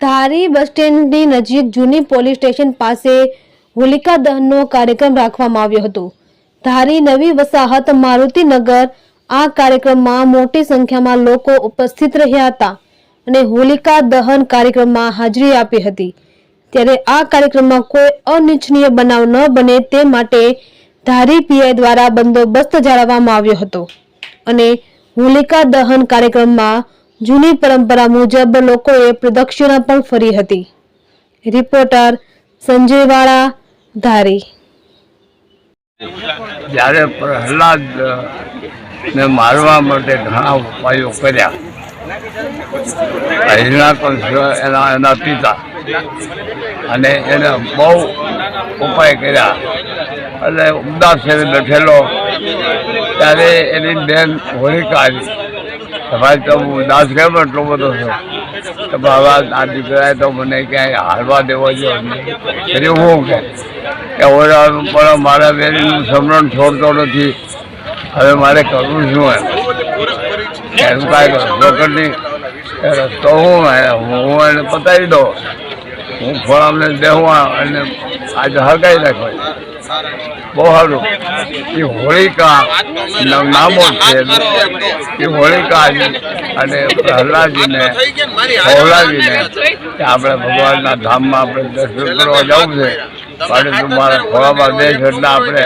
ધારી બસ સ્ટેન્ડની નજીક જૂની police station પાસે હોલિકા દહનનો કાર્યક્રમ રાખવામાં આવ્યો હતો. ધારી નવી વસાહત મારુતિનગર આ કાર્યક્રમમાં મોટી સંખ્યામાં લોકો ઉપસ્થિત રહ્યા હતા અને હોલિકા દહન કાર્યક્રમમાં હાજરી આપી હતી. ત્યારે આ કાર્યક્રમમાં કોઈ અનિચ્છનીય બનાવ ન બને તે માટે ધારી પીઆઈ દ્વારા બંદોબસ્ત જાળવવામાં આવ્યો હતો અને હોલિકા દહન કાર્યક્રમમાં જૂની પરંપરા મુજબ લોકોએ પ્રદક્ષિણા પણ ફરી હતી. રિપોર્ટર સંજય ધારી. જ્યારે પ્રહલાદ ને મારવા માટે ઘણા ઉપાયો કર્યા હિરણાકંશ એના એના પિતા અને એને બહુ ઉપાય કર્યા. એટલે ઉદાસ બેઠેલો, ત્યારે એની બેન હોલિકા આવી ભાઈ તો હું ઉદાસ કેમ એટલો બધો છું? તો બાબા આ દીકરાએ તો મને ક્યાંય હારવા દેવો જોઈએ હું કે પણ મારા બેનનું સમરણ છોડતો નથી. હવે મારે કરવું શું એમ? એનું કાંઈ રસ્તો કરી રસ્તો હું હું એને પતાવી દઉં. હું ફળામને દેવા અને આજે હળગાઈ નાખો. બહુ એ હોળિકા નામો છે એ હોળિકા અને પ્રહલાદજીને હોલાવીને આપણે ભગવાનના ધામમાં આપણે દર્શન કરવા જવું છે. અને તું મારા ખોળામાં દેશ એટલે આપણે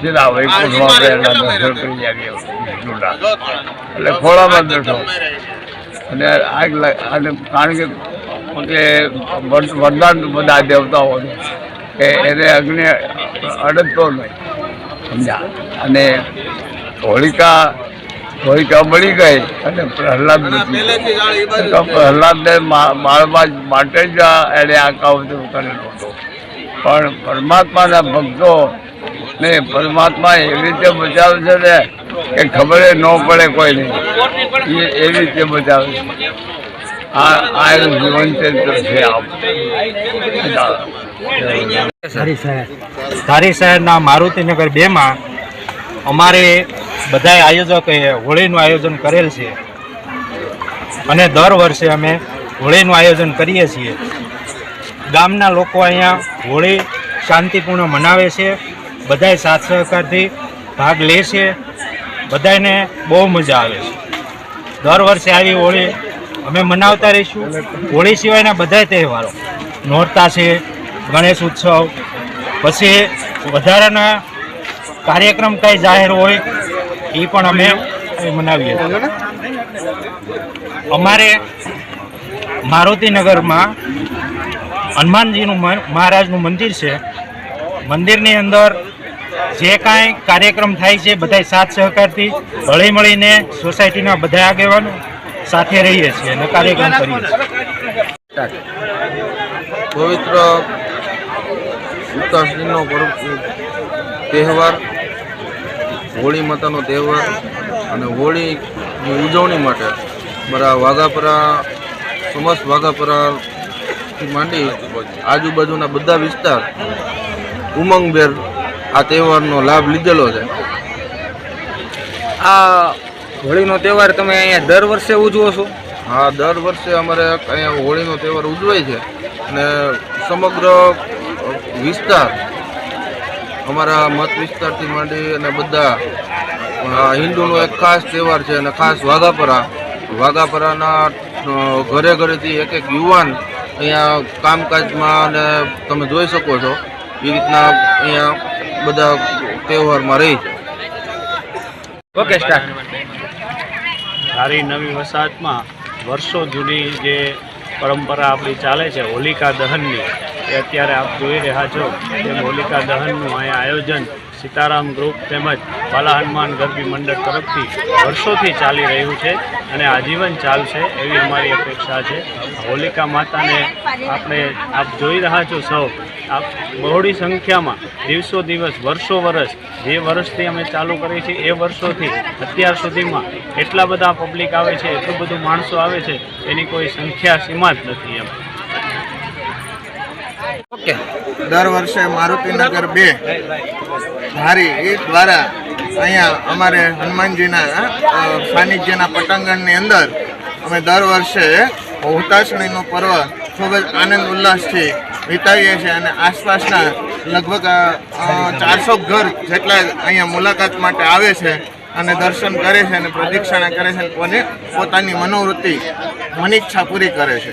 સીધા વૈકુંઠમાં આપણે દર્શન કરી આવીએ. વિષ્ણુના એટલે ખોળામાં દર્શન અને આગ કારણ કે વરદાન બધા દેવતાઓને કે એને અગ્નિ અડકતો નહીં. સમજ્યા? અને હોળિકા હોળિકા બળી ગઈ અને પ્રહલાદ. તો પ્રહલાદને મા- મારવા માટે જ એણે આ કાવતરું કરેલો હતો. પણ પરમાત્માના ભક્તો ને પરમાત્મા એવી રીતે બચાવે છે ને કે ખબર ન પડે કોઈ નહીં એ એવી રીતે બચાવે છે. આ એનું છે ધારી શહેર. ધારી શહેરના મારુતિનગર બેમાં અમારે બધાય આયોજકોએ હોળીનું આયોજન કરેલ છે. અને દર વર્ષે અમે હોળીનું આયોજન કરીએ છીએ. ગામના લોકો અહીંયા હોળી શાંતિપૂર્ણ મનાવે છે. બધાય સાથ સહકારથી ભાગ લે છે. બધાને બહુ મજા આવે છે. દર વર્ષે આવી હોળી અમે મનાવતા રહીશું. હોળી સિવાયના બધાય તહેવારો. નોરતા છે, ગણેશ ઉત્સવ. પછી વધારાના કાર્યક્રમ કંઈ જાહેર હોય, એ પણ અમે મનાવીએ અમારે મારુતિનગરમાં હનુમાનજીનું મહારાજનું મંદિર છે. મંદિરની અંદર જે કાંઈ કાર્યક્રમ થાય છે બધા સાથ સહકારથી હળી મળીને સોસાયટીના બધા આગેવાનો સાથે રહીએ છીએ અને કાર્યક્રમ કરીએ પવિત્ર ઉત્તરાયણનો તહેવાર, હોળી માતાનો તહેવાર અને હોળીની ઉજવણી માટે મારા વાઘાપરા, સમસ્ત વાઘાપરાથી માંડી આજુબાજુના બધા વિસ્તાર ઉમંગભેર આ તહેવારનો લાભ લીધેલો છે. આ હોળીનો તહેવાર તમે અહીંયા દર વર્ષે ઉજવો છો? હા દર વર્ષે અમારે અહીંયા હોળીનો તહેવાર ઉજવાય છે. અને સમગ્ર વિસ્તાર અમારા મત વિસ્તારથી માંડી અને બધા હિન્દુનો એક ખાસ તહેવાર છે અને ખાસ વાઘાપરા. વાઘાપરાના ઘરે ઘરેથી એક એક યુવાન અહીંયા કામકાજમાં અને તમે જોઈ શકો છો એ રીતના અહીંયા બધા તહેવારમાં રહી છે. Okay start. સારી નવી વસાહતમાં વર્ષો જૂની જે પરંપરા આપણી ચાલે છે, હોલિકા દહનની, એ અત્યારે આપ જોઈ રહ્યા છો, તેમ હોલિકા દહનનું અહીંયા આયોજન સીતારામ ગ્રુપ તેમજ બાલા હનુમાન ગરબી મંડળ તરફથી વર્ષોથી ચાલી રહ્યું છે અને આજીવન ચાલશે એવી અમારી અપેક્ષા છે. હોલિકા માતાને આપણે આપ જોઈ રહ્યા છો સૌ. આપ બહોળી સંખ્યામાં દિવસો દિવસ, વર્ષો વર્ષ, જે વર્ષથી અમે ચાલુ કરીએ છીએ એ વર્ષોથી અત્યાર સુધીમાં એટલા બધા પબ્લિક આવે છે, એટલું બધું માણસો આવે છે, એની કોઈ સંખ્યા સીમા જ નથી એમ. ઓકે. દર વર્ષે મારુતિનગર બે ધારી એ દ્વારા અહીંયા અમારે હનુમાનજીના સાનિધ્યના પટાંગણની અંદર અમે દર વર્ષે હુતાશણીનું પર્વ ખૂબ જ આનંદ ઉલ્લાસથી વિતાવીએ છીએ અને આસપાસના લગભગ ચારસો ઘર જેટલા અહીંયા મુલાકાત માટે આવે છે અને દર્શન કરે છે અને પ્રદક્ષિણા કરે છે અને પોતાની મનોવૃત્તિ, મનીચ્છા પૂરી કરે છે.